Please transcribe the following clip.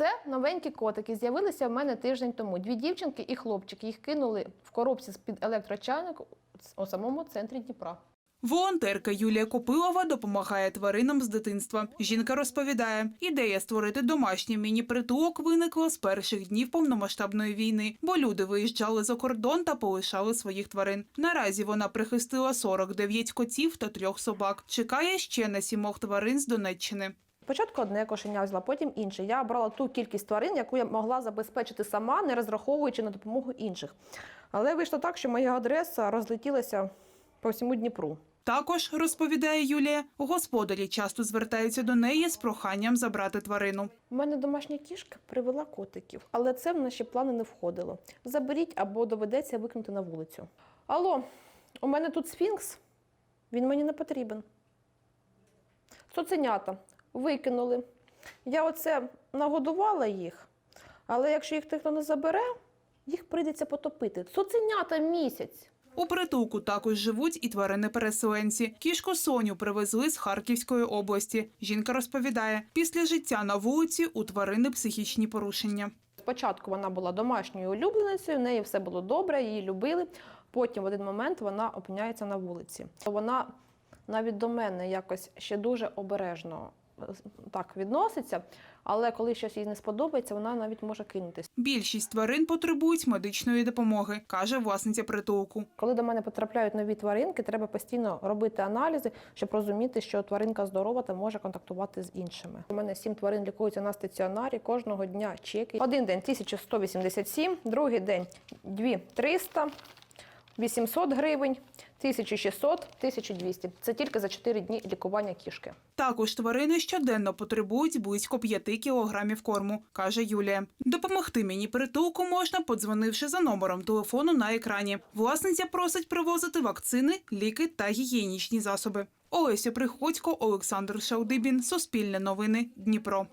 Це новенькі котики. З'явилися в мене тиждень тому. Дві дівчинки і хлопчик. Їх кинули в коробці з-під електрочайник у самому центрі Дніпра. Волонтерка Юлія Копилова допомагає тваринам з дитинства. Жінка розповідає, ідея створити домашній міні-притулок виникла з перших днів повномасштабної війни, бо люди виїжджали за кордон та полишали своїх тварин. Наразі вона прихистила 49 котів та трьох собак. Чекає ще на сімох тварин з Донеччини. Спочатку одне кошеня взяла, потім інше. Я брала ту кількість тварин, яку я могла забезпечити сама, не розраховуючи на допомогу інших. Але вийшло так, що моя адреса розлетілася по всьому Дніпру. Також розповідає Юлія, господарі часто звертаються до неї з проханням забрати тварину. У мене домашня кішка привела котиків, але це в наші плани не входило. Заберіть або доведеться викинути на вулицю. Алло, у мене тут сфінкс, він мені не потрібен. Цуценята викинули. Я оце нагодувала їх, але якщо їх ніхто не забере, їх прийдеться потопити. Цуценята місяць. У притулку також живуть і тварини-переселенці. Кішку Соню привезли з Харківської області. Жінка розповідає, після життя на вулиці у тварини психічні порушення. Спочатку вона була домашньою улюбленицею, в неї все було добре, її любили. Потім в один момент вона опиняється на вулиці. Вона навіть до мене якось ще дуже обережно так відноситься, але коли щось їй не сподобається, вона навіть може кинутись. Більшість тварин потребують медичної допомоги, каже власниця притулку. Коли до мене потрапляють нові тваринки, треба постійно робити аналізи, щоб розуміти, що тваринка здорова та може контактувати з іншими. У мене сім тварин лікуються на стаціонарі. Кожного дня чеки. Один день 1187, другий день 2300, 800 гривень, 1600, 1200. Це тільки за 4 дні лікування кішки. Також тварини щоденно потребують близько 5 кілограмів корму, каже Юлія. Допомогти мені притулку можна, подзвонивши за номером телефону на екрані. Власниця просить привозити вакцини, ліки та гігієнічні засоби. Олеся Приходько, Олександр Шаудибін, Суспільне новини, Дніпро.